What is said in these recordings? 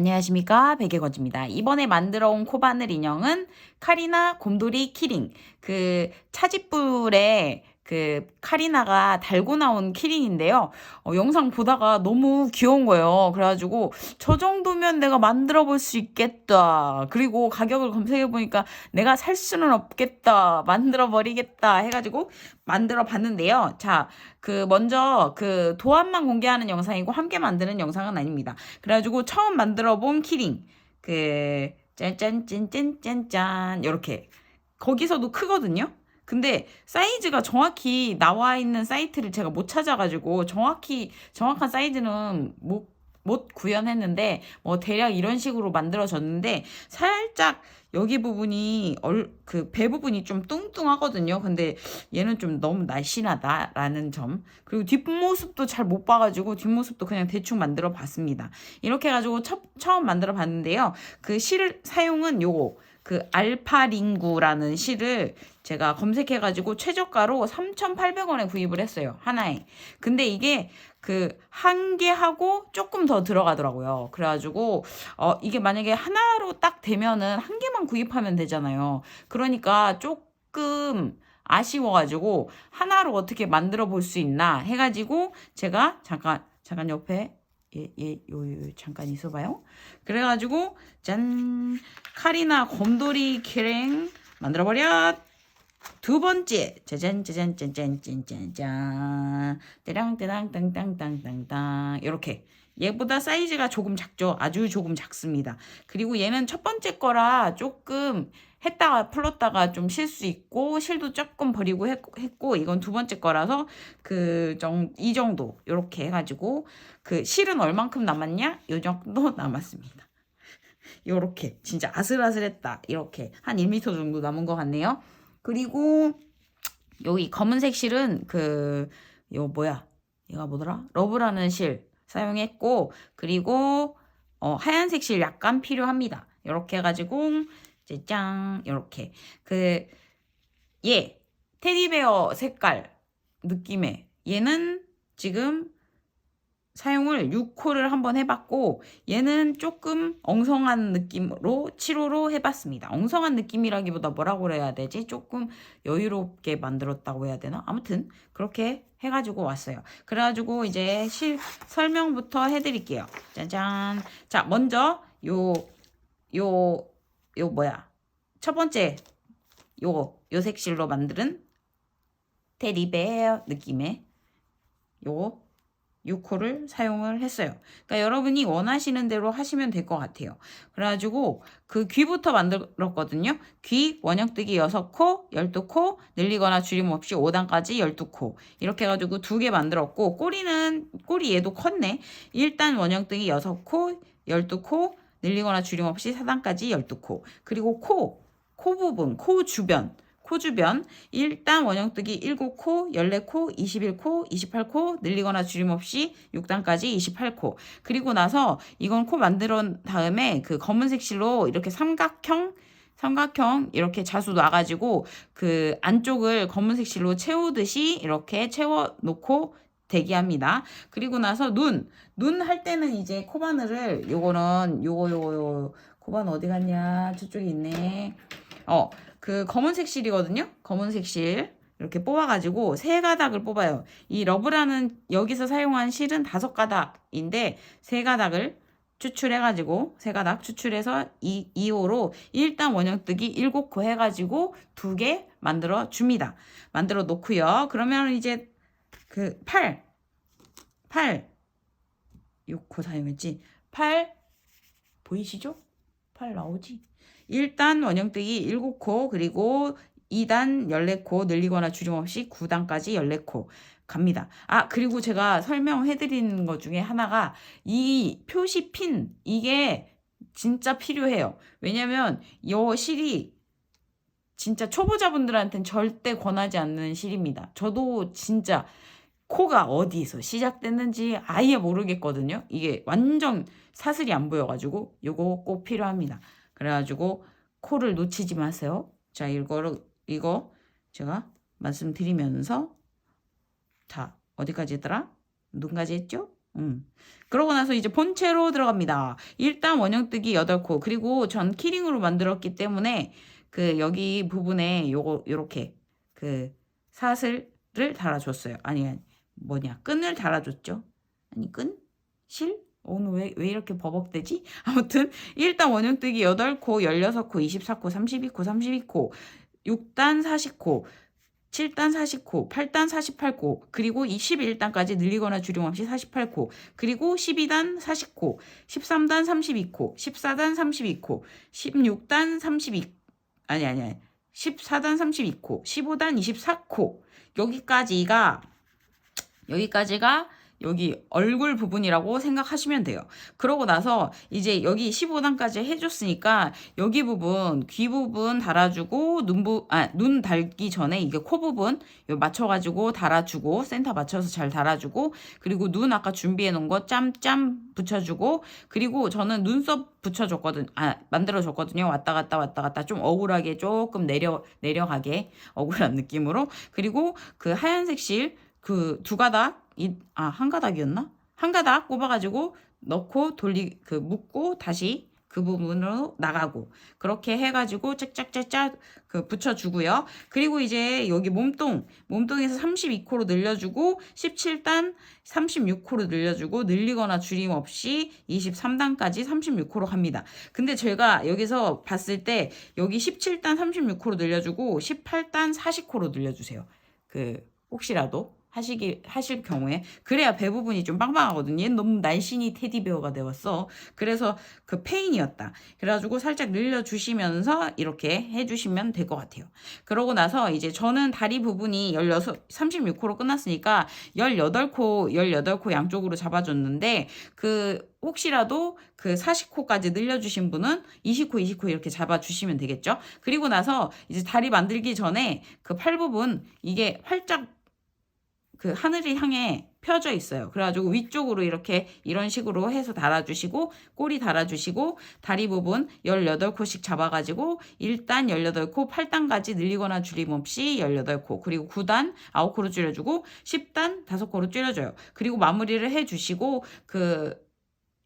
안녕하십니까 베개거즈입니다. 이번에 만들어 온 코바늘 인형은 카리나 곰돌이 키링 그 차지뿔에 그 카리나가 달고 나온 키링인데요. 어, 영상 보다가 너무 귀여운 거예요. 그래가지고 저 정도면 내가 만들어 볼 수 있겠다. 그리고 가격을 검색해 보니까 내가 살 수는 없겠다. 만들어 버리겠다. 해가지고 만들어 봤는데요. 자, 그 먼저 그 도안만 공개하는 영상이고 함께 만드는 영상은 아닙니다. 그래가지고 처음 만들어 본 키링 그 짠짠짠짠짠짠 이렇게 거기서도 크거든요. 근데 사이즈가 정확히 나와 있는 사이트를 제가 못 찾아가지고 정확히 정확한 사이즈는 못, 못 구현했는데 뭐 대략 이런 식으로 만들어졌는데 살짝 여기 부분이 얼, 그배 부분이 좀 뚱뚱하거든요. 근데 얘는 좀 너무 날씬하다라는 점. 그리고 뒷모습도 잘 못 봐가지고 뒷모습도 그냥 대충 만들어 봤습니다. 이렇게 해가지고 첫, 처음 만들어 봤는데요. 그 실 사용은 요거. 그 알파링구라는 실을 제가 검색해가지고 최저가로 3,800원에 구입을 했어요. 하나에. 근데 이게 그 한 개하고 조금 더 들어가더라고요. 그래가지고 어 이게 만약에 하나로 딱 되면은 한 개만 구입하면 되잖아요. 그러니까 조금 아쉬워가지고 하나로 어떻게 만들어 볼 수 있나 해가지고 제가 잠깐 잠깐 옆에 예, 예, 요, 요, 잠깐 있어봐요. 그래가지고, 짠, 카리나 곰돌이 키링 만들어버려! 두 번째, 짜잔, 짜잔, 짠짠, 짠짠, 짠, 떼랑, 떼랑, 땅땅땅땅땅, 이렇게. 얘보다 사이즈가 조금 작죠? 아주 조금 작습니다. 그리고 얘는 첫 번째 거라 조금 했다가 풀었다가 좀실수 있고 실도 조금 버리고 했고 이건 두 번째 거라서 그 정 이 정도 이렇게 해가지고 그 실은 얼만큼 남았냐? 요 정도 남았습니다. 요렇게 진짜 아슬아슬했다 이렇게 한 1m 정도 남은 것 같네요. 그리고 여기 검은색 실은 그 요 뭐야 얘가 뭐더라? 러브라는 실 사용했고 그리고 어, 하얀색 실 약간 필요합니다. 이렇게 해가지고 이제 짱 이렇게 그얘 테디베어 색깔 느낌의 얘는 지금 사용을 6호를 한번 해봤고 얘는 조금 엉성한 느낌으로 7호로 해봤습니다. 엉성한 느낌이라기보다 뭐라고 그래야 되지? 조금 여유롭게 만들었다고 해야 되나? 아무튼 그렇게 해가지고 왔어요. 그래가지고 이제 실 설명부터 해드릴게요. 짜잔. 자 먼저 요 요 요 뭐야 첫 번째 요요 색실로 만드는 테디베어 느낌의 요 6호를 사용을 했어요. 그러니까 여러분이 원하시는 대로 하시면 될 것 같아요. 그래가지고 그 귀부터 만들었거든요. 귀 원형뜨기 6코, 12코, 늘리거나 줄임 없이 5단까지 12코. 이렇게 해가지고 두 개 만들었고 꼬리는 꼬리 얘도 컸네. 일단 원형뜨기 6코, 12코, 늘리거나 줄임 없이 4단까지 12코. 그리고 코, 코 부분, 코 주변. 코 주변 일단 원형뜨기 7코, 14코, 21코, 28코 늘리거나 줄임없이 6단까지 28코 그리고 나서 이건 코 만들어 다음에 그 검은색 실로 이렇게 삼각형 삼각형 이렇게 자수 놔가지고 그 안쪽을 검은색 실로 채우듯이 이렇게 채워 놓고 대기합니다. 그리고 나서 눈, 눈 할 때는 이제 코바늘을 요거는 요거 요거 요 코바늘 어디 갔냐? 저쪽에 있네. 어, 그 검은색 실이거든요. 검은색 실. 이렇게 뽑아가지고 세 가닥을 뽑아요. 이 러브라는 여기서 사용한 실은 다섯 가닥인데 세 가닥을 추출해가지고 세 가닥 추출해서 2, 2호로 일단 원형뜨기 7코 해가지고 두 개 만들어 줍니다. 만들어 놓고요. 그러면 이제 그 8, 8, 6코 사용했지. 8 보이시죠? 8 나오지? 1단 원형뜨기 7코 그리고 2단 14코 늘리거나 줄임 없이 9단까지 14코 갑니다. 아 그리고 제가 설명해 드리는 것 중에 하나가 이 표시 핀 이게 진짜 필요해요. 왜냐면 이 실이 진짜 초보자분들한테는 절대 권하지 않는 실입니다. 저도 진짜 코가 어디서 시작됐는지 아예 모르겠거든요. 이게 완전 사슬이 안 보여가지고 요거 꼭 필요합니다. 그래가지고 코를 놓치지 마세요. 자, 이거를 이거 제가 말씀드리면서 자 어디까지 했더라? 눈까지 했죠? 음. 그러고 나서 이제 본체로 들어갑니다. 일단 원형뜨기 8코. 그리고 전 키링으로 만들었기 때문에 그 여기 부분에 요거 요렇게 그 사슬을 달아줬어요. 아니 아니 뭐냐 끈을 달아줬죠. 아니 끈? 실? 오늘 왜, 왜 이렇게 버벅대지? 아무튼 일단 원형뜨기 8코, 16코, 24코, 32코, 32코, 6단 40코, 7단 40코, 8단 48코, 그리고 21단까지 늘리거나 줄임 없이 48코, 그리고 12단 40코, 13단 32코, 14단 32코, 16단 32, 아니, 아니, 아니, 14단 32코, 15단 24코, 여기까지가, 여기까지가 여기 얼굴 부분이라고 생각하시면 돼요. 그러고 나서 이제 여기 15단까지 해줬으니까 여기 부분, 귀 부분 달아주고 눈 부, 아, 눈 달기 전에 이게 코 부분 요 맞춰가지고 달아주고 센터 맞춰서 잘 달아주고 그리고 눈 아까 준비해 놓은 거 짬짬 붙여주고 그리고 저는 눈썹 붙여줬거든, 아, 만들어줬거든요. 왔다 갔다 왔다 갔다 좀 억울하게 조금 내려, 내려가게 억울한 느낌으로 그리고 그 하얀색 실 그 두 가닥 이, 아, 한 가닥이었나? 한 가닥 꼽아가지고 넣고 돌리, 그, 묶고 다시 그 부분으로 나가고. 그렇게 해가지고 짝짝짝짝 그 붙여주고요. 그리고 이제 여기 몸통, 몸통에서 32코로 늘려주고 17단 36코로 늘려주고 늘리거나 줄임 없이 23단까지 36코로 갑니다. 근데 제가 여기서 봤을 때 여기 17단 36코로 늘려주고 18단 40코로 늘려주세요. 그, 혹시라도. 하시기 하실 경우에 그래야 배 부분이 좀 빵빵하거든요. 얘는 너무 날씬이 테디베어가 되었어. 그래서 그 페인이었다. 그래가지고 살짝 늘려주시면서 이렇게 해주시면 될 것 같아요. 그러고 나서 이제 저는 다리 부분이 16, 36코로 끝났으니까 18코, 18코 양쪽으로 잡아줬는데 그 혹시라도 그 40코까지 늘려주신 분은 20코, 20코 이렇게 잡아주시면 되겠죠. 그리고 나서 이제 다리 만들기 전에 그 팔 부분 이게 활짝 그 하늘을 향해 펴져 있어요. 그래가지고 위쪽으로 이렇게 이런 식으로 해서 달아주시고 꼬리 달아주시고 다리 부분 18코씩 잡아가지고 1단 18코 8단까지 늘리거나 줄임 없이 18코 그리고 9단 9코로 줄여주고 10단 5코로 줄여줘요. 그리고 마무리를 해주시고 그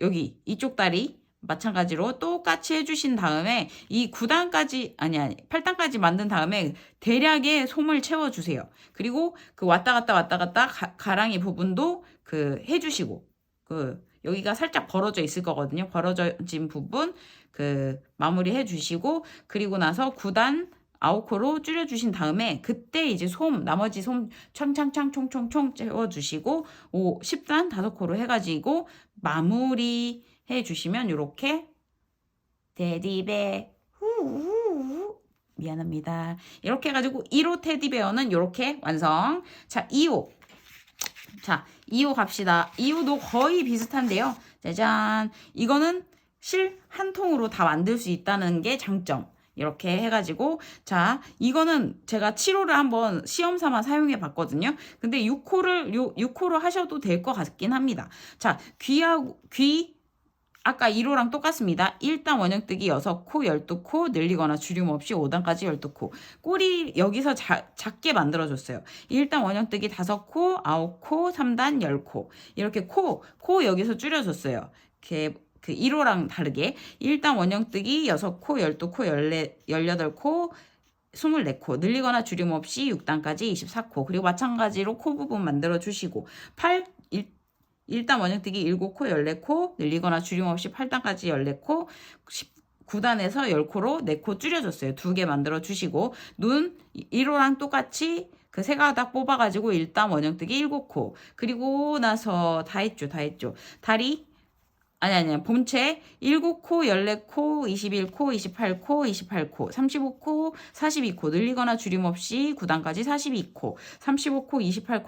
여기 이쪽 다리 마찬가지로 똑같이 해주신 다음에 이 9단까지 아니 아니 8단까지 만든 다음에 대략의 솜을 채워주세요. 그리고 그 왔다 갔다 왔다 갔다 가, 랑이 부분도 그 해주시고 그 여기가 살짝 벌어져 있을 거거든요. 벌어진 부분 그 마무리 해주시고 그리고 나서 9단 아웃코로 줄여주신 다음에 그때 이제 솜 나머지 솜 청창창 총총총 채워주시고 오 10단 5코로 해가지고 마무리 해주시면 이렇게 테디베 후후후 미안합니다. 이렇게 해가지고 1호 테디베어는 이렇게 완성. 자 2호 자 2호 갑시다. 2호도 거의 비슷한데요. 짜잔 이거는 실 한 통으로 다 만들 수 있다는 게 장점. 이렇게 해가지고 자 이거는 제가 7호를 한번 시험 삼아 사용해 봤거든요 근데 6호를 요 6호로 하셔도 될 것 같긴 합니다 자 귀하고 귀 아까 1호랑 똑같습니다. 1단 원형뜨기 6코, 12코, 늘리거나 줄임 없이 5단까지 12코. 꼬리 여기서 자, 작게 만들어줬어요. 1단 원형뜨기 5코, 9코, 3단 10코. 이렇게 코, 코 여기서 줄여줬어요. 이렇게 그 1호랑 다르게 1단 원형뜨기 6코, 12코, 14, 18코, 24코 늘리거나 줄임 없이 6단까지 24코 그리고 마찬가지로 코 부분 만들어 주시고 8 1, 일단 원형뜨기 7코, 14코, 늘리거나 줄임 없이 8단까지 14코, 9단에서 10코로 4코 줄여줬어요. 두 개 만들어 주시고, 눈 1호랑 똑같이 그 세 가닥 뽑아가지고 일단 원형뜨기 7코. 그리고 나서 다 했죠, 다 했죠. 다리 아니 아니 본체 7코, 14코, 21코, 28코, 28코, 35코, 42코 늘리거나 줄임 없이 9단까지 42코, 35코, 28코,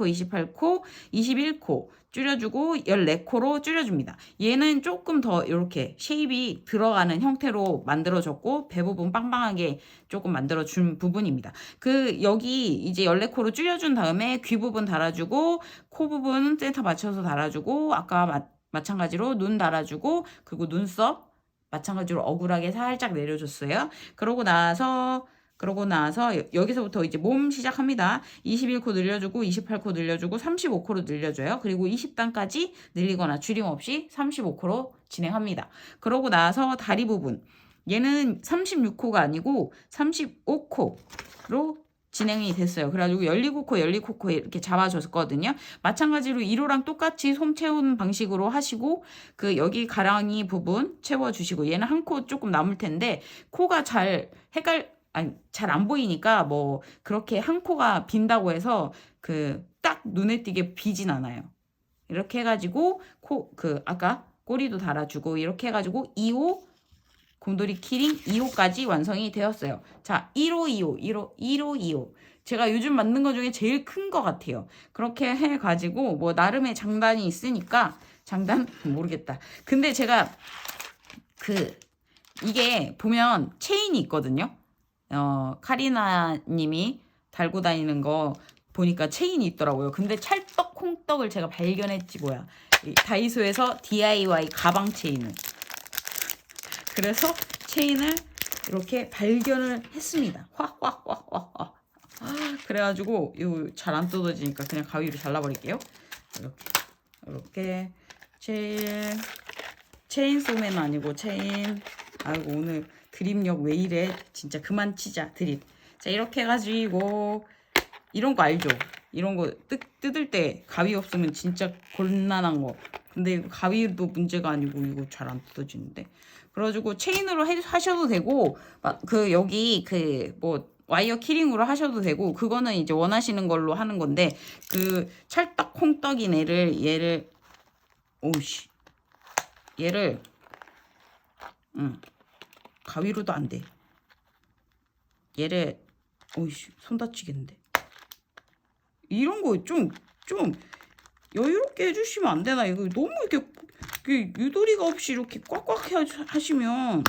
28코, 21코 줄여주고 14코로 줄여줍니다. 얘는 조금 더 이렇게 쉐입이 들어가는 형태로 만들어졌고 배 부분 빵빵하게 조금 만들어준 부분입니다. 그 여기 이제 14코로 줄여준 다음에 귀 부분 달아주고 코 부분 센터 맞춰서 달아주고 아까 마찬가지로 눈 달아주고 그리고 눈썹 마찬가지로 억울하게 살짝 내려줬어요. 그러고 나서 그러고 나서 여- 여기서부터 이제 몸 시작합니다. 21코 늘려주고 28코 늘려주고 35코로 늘려줘요. 그리고 20단까지 늘리거나 줄임 없이 35코로 진행합니다. 그러고 나서 다리 부분 얘는 36코가 아니고 35코로 진행이 됐어요. 그래가지고 12코, 12코 이렇게 잡아줬거든요. 마찬가지로 1호랑 똑같이 솜 채운 방식으로 하시고 그 여기 가랑이 부분 채워주시고 얘는 한 코 조금 남을 텐데 코가 잘 헷갈 아니 잘 안 보이니까 뭐 그렇게 한 코가 빈다고 해서 그 딱 눈에 띄게 비진 않아요. 이렇게 해가지고 코 그 아까 꼬리도 달아주고 이렇게 해가지고 2호 곰돌이 키링 2호까지 완성이 되었어요. 자, 1호, 2호, 1호, 1호, 2호. 제가 요즘 만든 것 중에 제일 큰 것 같아요. 그렇게 해가지고 뭐 나름의 장단이 있으니까 장단 모르겠다. 근데 제가 그 이게 보면 체인이 있거든요. 어 카리나 님이 달고 다니는 거 보니까 체인이 있더라고요. 근데 찰떡 콩떡을 제가 발견했지 뭐야. 이 다이소에서 DIY 가방 체인을. 그래서 체인을 이렇게 발견을 했습니다. 화화화화화. 그래가지고 이거 잘안 뜯어지니까 그냥 가위로 잘라버릴게요. 이렇게 이렇게 체인 체인소맨 아니고 체인. 아이고 오늘 드립력 왜 이래? 진짜 그만 치자 드립. 자 이렇게 해가지고 이런 거 알죠? 이런 거 뜯, 뜯을 때 가위 없으면 진짜 곤란한 거. 근데 가위도 문제가 아니고 이거 잘 안 뜯어지는데. 그래가지고 체인으로 해, 하셔도 되고 막 그 여기 그 뭐 와이어 키링으로 하셔도 되고 그거는 이제 원하시는 걸로 하는 건데 그 찰떡 콩떡인 애를 얘를 오우씨 얘를 응 가위로도 안 돼. 얘를 오이씨 손 다치겠는데. 이런 거 좀 좀 여유롭게 해주시면 안 되나? 이거 너무 이렇게 그 유도리가 없이 이렇게 꽉꽉 해 하시면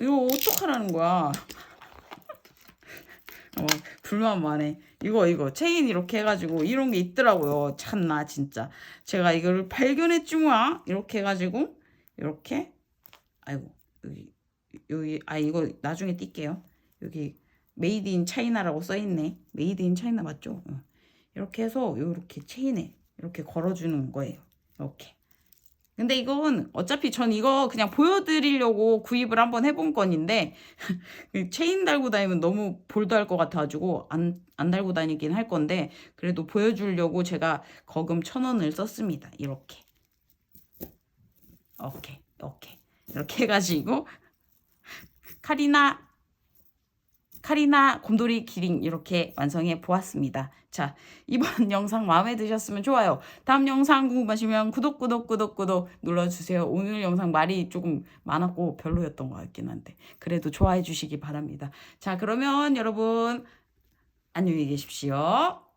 이거 어떡하라는 거야? 어, 불만 많해. 이거 이거 체인 이렇게 해가지고 이런 게 있더라고요. 참나 진짜. 제가 이거를 발견했지 뭐야. 이렇게 해가지고 이렇게 아이고 여기 여기 아 이거 나중에 뛸게요. 여기 메이드 인 차이나라고 써 있네. 메이드 인 차이나 맞죠? 어. 이렇게 해서 이렇게 체인에 이렇게 걸어주는 거예요. 이렇게. 근데 이건 어차피 전 이거 그냥 보여드리려고 구입을 한번 해본 건인데 그 체인 달고 다니면 너무 볼드할 것 같아가지고 안, 안 달고 다니긴 할 건데 그래도 보여주려고 제가 거금 천 원을 썼습니다. 이렇게. 오케이, 오케이. 이렇게 해가지고 카리나 카리나 곰돌이 기링 이렇게 완성해 보았습니다. 자, 이번 영상 마음에 드셨으면 좋아요. 다음 영상 궁금하시면 구독, 구독, 구독, 구독 눌러주세요. 오늘 영상 말이 조금 많았고 별로였던 것 같긴 한데 그래도 좋아해 주시기 바랍니다. 자, 그러면 여러분 안녕히 계십시오.